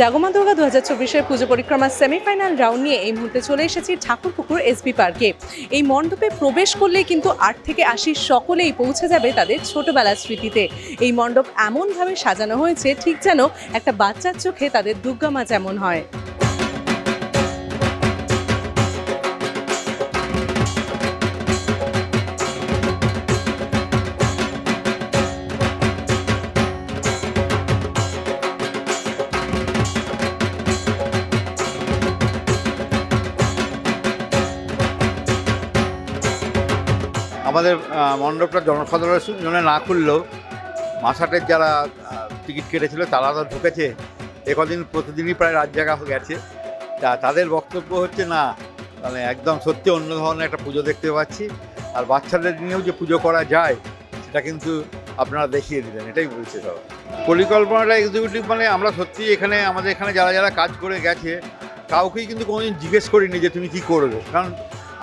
জাগমা দুর্গা দু হাজার চব্বিশের পুজো পরিক্রমার সেমিফাইনাল রাউন্ড নিয়ে এই মুহূর্তে চলে এসেছি ঠাকুরপুকুর এসবি পার্কে। এই মণ্ডপে প্রবেশ করলে কিন্তু আট থেকে আশি সকলেই পৌঁছে যাবে তাদের ছোটবেলার স্মৃতিতে। এই মণ্ডপ এমনভাবে সাজানো হয়েছে, ঠিক যেন একটা বাচ্চার চোখে তাদের দুর্গা মা যেমন হয়। আমাদের মণ্ডপটা জনসাধারণের জন্য না খুললেও মাসাটের যারা টিকিট কেটেছিল তারা তো ঢুকেছে। একদিন প্রতিদিনই প্রায় রাত জায়গা গেছে। তা তাদের বক্তব্য হচ্ছে, না মানে একদম সত্যি অন্য ধরনের একটা পুজো দেখতে পাচ্ছি। আর বাচ্চাদের নিয়েও যে পুজো করা যায়, সেটা কিন্তু আপনারা দেখিয়ে দিলেন এটাই বলছে সব পরিকল্পনাটা এক্সিকিউটিভ মানে আমরা সত্যি এখানে, আমাদের এখানে যারা যারা কাজ করে গেছে, কাউকেই কিন্তু কোনোদিন জিজ্ঞেস করিনি যে তুমি কি করবে। কারণ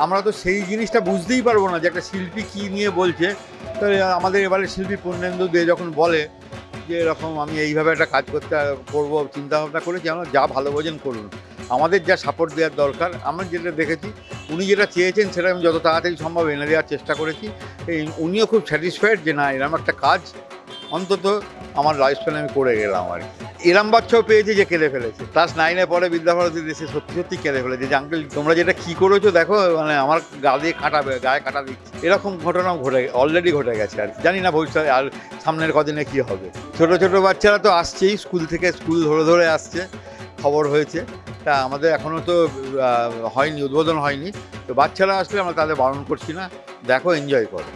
আমরা তো সেই জিনিসটা বুঝতেই পারব না যে একটা শিল্পী কী নিয়ে বলছে। তো আমাদের এবারে শিল্পী পূর্ণেন্দু দে যখন বলে যে এরকম আমি এইভাবে একটা কাজ করতে করব চিন্তা ভাবনা করেছি, আমরা যা ভালো বোঝেন করুন। আমাদের যা সাপোর্ট দেওয়ার দরকার, আমরা যেটা দেখেছি, উনি যেটা চেয়েছেন সেটা আমি যত তাড়াতাড়ি সম্ভব এনে দেওয়ার চেষ্টা করেছি। এই উনিও খুব স্যাটিসফাইড যে না, এরকম একটা কাজ অন্তত আমার লাইফ স্টাইলে আমি করে গেলাম আর কি। এরম বাচ্চাও পেয়েছে যে কেঁদে ফেলেছে। ক্লাস নাইনে পরে বিদ্যাভারতী দেশে সত্যি সত্যি কেঁদে ফেলেছে। যে আঙ্কেল তোমরা যেটা কী করেছ দেখো মানে আমার গা দিয়ে কাটাবে গায়ে কাটা দিচ্ছে। এরকম ঘটনাও ঘটে অলরেডি ঘটে গেছে আর জানি না ভবিষ্যতে আর সামনের কদিনে কী হবে। ছোট ছোট বাচ্চারা তো আসছেই স্কুল থেকে স্কুল ধরে ধরে আসছে, খবর হয়েছে। তা আমাদের এখনও তো হয়নি, উদ্বোধন হয়নি। তো বাচ্চারা আসলে আমরা তাদের বারণ করছি না। দেখো এনজয় করো।